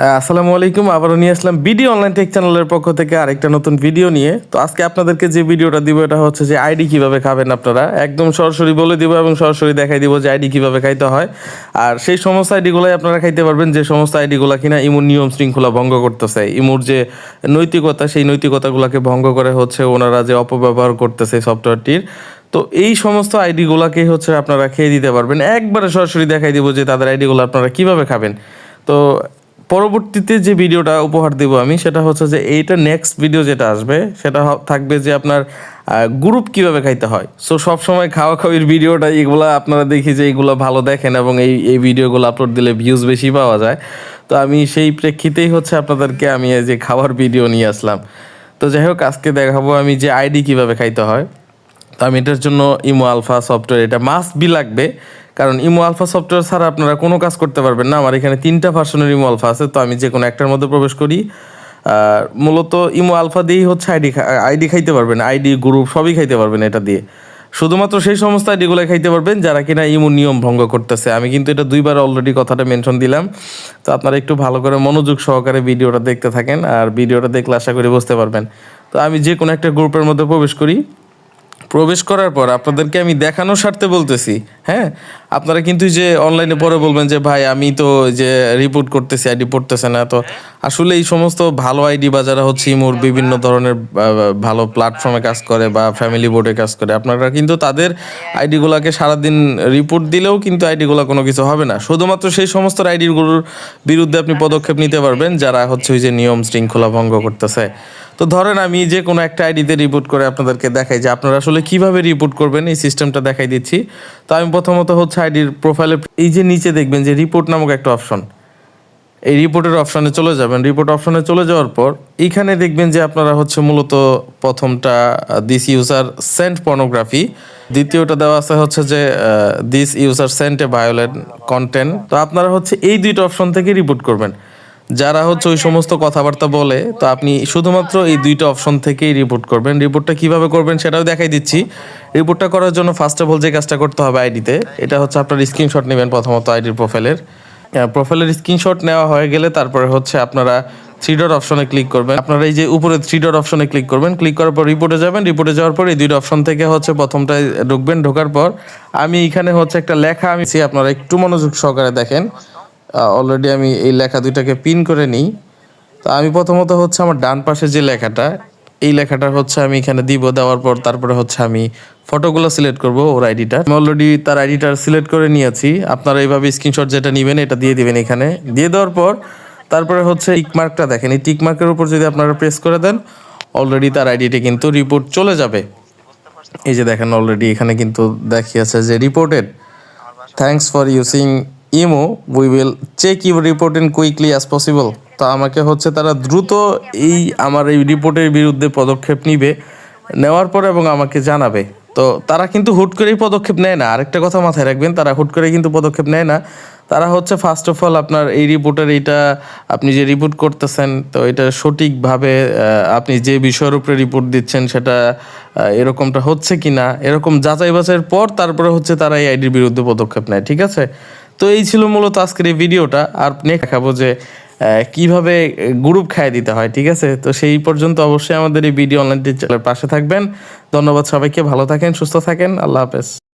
হ্যাঁ, আসসালামু আলাইকুম। আবারও নিয়ে আসলাম ভিডিও অনলাইন টেক চ্যানেলের পক্ষ থেকে আরেকটা নতুন ভিডিও নিয়ে। তো আজকে আপনাদেরকে যে ভিডিওটা দিব এটা হচ্ছে যে আইডি কীভাবে খাবেন আপনারা। একদম সরাসরি বলে দিব এবং সরাসরি দেখাই দিব যে আইডি কীভাবে খাইতে হয়। আর সেই সমস্ত আইডিগুলোই আপনারা খাইতে পারবেন যে সমস্ত আইডিগুলো কিনা ইমুর নিয়ম শৃঙ্খলা ভঙ্গ করতেছে। ইমুর যে নৈতিকতা সেই নৈতিকতাগুলোকে ভঙ্গ করে হচ্ছে ওনারা যে অপব্যবহার করতেছে সফটওয়্যারটির। তো এই সমস্ত আইডিগুলোকে হচ্ছে আপনারা খেয়ে দিতে পারবেন। একবারে সরাসরি দেখাই দিব যে তাদের আইডিগুলো আপনারা কীভাবে খাবেন। তো পরবর্তীতে যে ভিডিওটা উপহার দেবো আমি, সেটা হচ্ছে যে এইটা নেক্সট ভিডিও যেটা আসবে, সেটা থাকবে যে আপনার গ্রুপ কীভাবে খাইতে হয়। সো সবসময় খাওয়া খাওয়ির ভিডিওটা এগুলো আপনারা দেখি যে এইগুলো ভালো দেখেন এবং এই এই ভিডিওগুলো আপলোড দিলে ভিউজ বেশি পাওয়া যায়। তো আমি সেই প্রেক্ষিতেই হচ্ছে আপনাদেরকে আমি এই যে খাওয়ার ভিডিও নিয়ে আসলাম। তো যাই হোক, আজকে দেখাবো আমি যে আইডি কীভাবে খাইতে হয়। তো আমি এটার জন্য ইমো আলফা সফটওয়্যার, এটা মাস্ট বি লাগবে। কারণ ইমো আলফা সফটওয়্যার ছাড়া আপনারা কোনো কাজ করতে পারবেন না। আমার এখানে তিনটা ভার্সনের ইমো আলফা আছে, তো আমি যে কোনো একটার মধ্যে প্রবেশ করি। আর মূলত ইমো আলফা দিয়েই হচ্ছে আইডি আইডি খাইতে পারবেন, আইডি, গ্রুপ সবই খাইতে পারবেন এটা দিয়ে। শুধুমাত্র সেই সমস্ত আইডিগুলো খাইতে পারবেন যারা কিনা ইমো নিয়ম ভঙ্গ করতেছে। আমি কিন্তু এটা দুইবার অলরেডি কথাটা মেনশন দিলাম। তো আপনারা একটু ভালো করে মনোযোগ সহকারে ভিডিওটা দেখতে থাকেন, আর ভিডিওটা দেখলে আশা করি বুঝতে পারবেন। তো আমি যে কোনো একটা গ্রুপের মধ্যে প্রবেশ করি। প্রবেশ করার পর আপনাদেরকে আমি দেখানোর স্বার্থে বলতেছি হ্যাঁ? আপনারা কিন্তু যে অনলাইনে পরে বলবেন যে, ভাই, আমি তো যে রিপোর্ট করতেছি আইডি পড়তেছে না। তো আসলে এই সমস্ত ভালো আইডি বা যারা হচ্ছে ইমোর বিভিন্ন ধরনের ভালো প্ল্যাটফর্মে কাজ করে বা ফ্যামিলি বোর্ডে কাজ করে, আপনারা কিন্তু তাদের আইডিগুলোকে সারাদিন রিপোর্ট দিলেও কিন্তু আইডিগুলো কোনো কিছু হবে না। শুধুমাত্র সেই সমস্ত আইডিগুলোর বিরুদ্ধে আপনি পদক্ষেপ নিতে পারবেন, যারা হচ্ছে ওই যে নিয়ম শৃঙ্খলা ভঙ্গ করতেছে। তো ধরেন আমি যে কোনো একটা আইডিতে রিপোর্ট করে আপনাদেরকে দেখাই যে আপনারা আসলে কীভাবে রিপোর্ট করবেন, এই সিস্টেমটা দেখাই দিচ্ছি। তো আমি প্রথমত হচ্ছে আইডির প্রোফাইলে এই যে নিচে দেখবেন যে রিপোর্ট নামক একটা অপশন এই রিপোর্টের অপশনে চলে যাবেন। রিপোর্ট অপশনে চলে যাওয়ার পর, এইখানে দেখবেন যে আপনারা হচ্ছে মূলত প্রথমটা দিস ইউজার সেন্ট পর্নোগ্রাফি দ্বিতীয়টা দেওয়া আছে হচ্ছে যে this user sent a violent content তো আপনারা হচ্ছে এই দুইটা অপশন থেকে রিপোর্ট করবেন। যারা হচ্ছে ওই সমস্ত কথাবার্তা বলে, তো আপনি শুধুমাত্র এই দুইটা অপশন থেকেই রিপোর্ট করবেন। রিপোর্টটা কীভাবে করবেন সেটাও দেখাই দিচ্ছি। রিপোর্টটা করার জন্য ফার্স্ট অফ অল যে কাজটা করতে হবে আইডিতে এটা হচ্ছে আপনার স্ক্রিনশট নেবেন প্রথমত আইডির প্রোফাইলের প্রোফাইলের স্ক্রিনশট নেওয়া হয়ে গেলে তারপরে হচ্ছে আপনারা থ্রি ডট অপশনে ক্লিক করবেন। আপনারা এই যে উপরে থ্রি ডট অপশনে ক্লিক করবেন ক্লিক করার পর রিপোর্টে যাবেন। রিপোর্টে যাওয়ার পর এই দুইটা অপশন থেকে হচ্ছে প্রথমটায় ঢুকবেন। ঢোকার পর আমি এখানে হচ্ছে একটা লেখা আমি আপনারা একটু মনোযোগ সহকারে দেখেন। অলরেডি আমি এই লেখা দুইটাকে পিন করে নিই। তো আমি প্রথমত হচ্ছে আমার ডান পাশে যে লেখাটা, এই লেখাটা হচ্ছে আমি এখানে দিব, দেওয়ার পর তারপরে হচ্ছে আমি ফটোগুলো সিলেক্ট করব ওর আইডিটা আমি অলরেডি তার আইডিটা সিলেক্ট করে নিয়েছি। আপনারা এইভাবে স্ক্রিনশট যেটা নেবেন, এটা দিয়ে দিবেন এখানে। দিয়ে দেওয়ার পর তারপরে হচ্ছে টিক মার্কটা দেখেন। এই টিকমার্কের উপর যদি আপনারা প্রেস করে দেন অলরেডি তার আইডিটা কিন্তু রিপোর্ট চলে যাবে। এই যে দেখেন অলরেডি এখানে কিন্তু দেখিয়েছে যে reported thanks for using Imo we will check your report in quickly as possible তো আমাকে হচ্ছে তারা দ্রুত এই আমার এই রিপোর্টের বিরুদ্ধে পদক্ষেপ নিবে, নেওয়ার পর এবং আমাকে জানাবে। তো তারা কিন্তু হুট করেই পদক্ষেপ নেয় না। আরেকটা কথা মাথায় রাখবেন, তারা হুট করে কিন্তু পদক্ষেপ নেয় না। তারা হচ্ছে ফার্স্ট অফ অল আপনার এই রিপোর্টের এইটা, আপনি যে রিপোর্ট করতেছেন, তো এটা সঠিকভাবে আপনি যে বিষয়ের উপরে রিপোর্ট দিচ্ছেন সেটা এরকমটা হচ্ছে কি না এরকম যাচাই বাছাইয়ের পর তারপরে হচ্ছে তারা এই আইডির বিরুদ্ধে পদক্ষেপ নেয়, ঠিক আছে? তো এই ছিল মূলত আজকের এই ভিডিওটা। আর নেক্সট দেখাবো যে কীভাবে গ্রুপ খাইয়ে দিতে হয়, ঠিক আছে? তো সেই পর্যন্ত অবশ্যই আমাদের এই ভিডিও অনলাইন চ্যানেলের পাশে থাকবেন। ধন্যবাদ সবাইকে, ভালো থাকেন, সুস্থ থাকেন, আল্লাহ হাফেজ।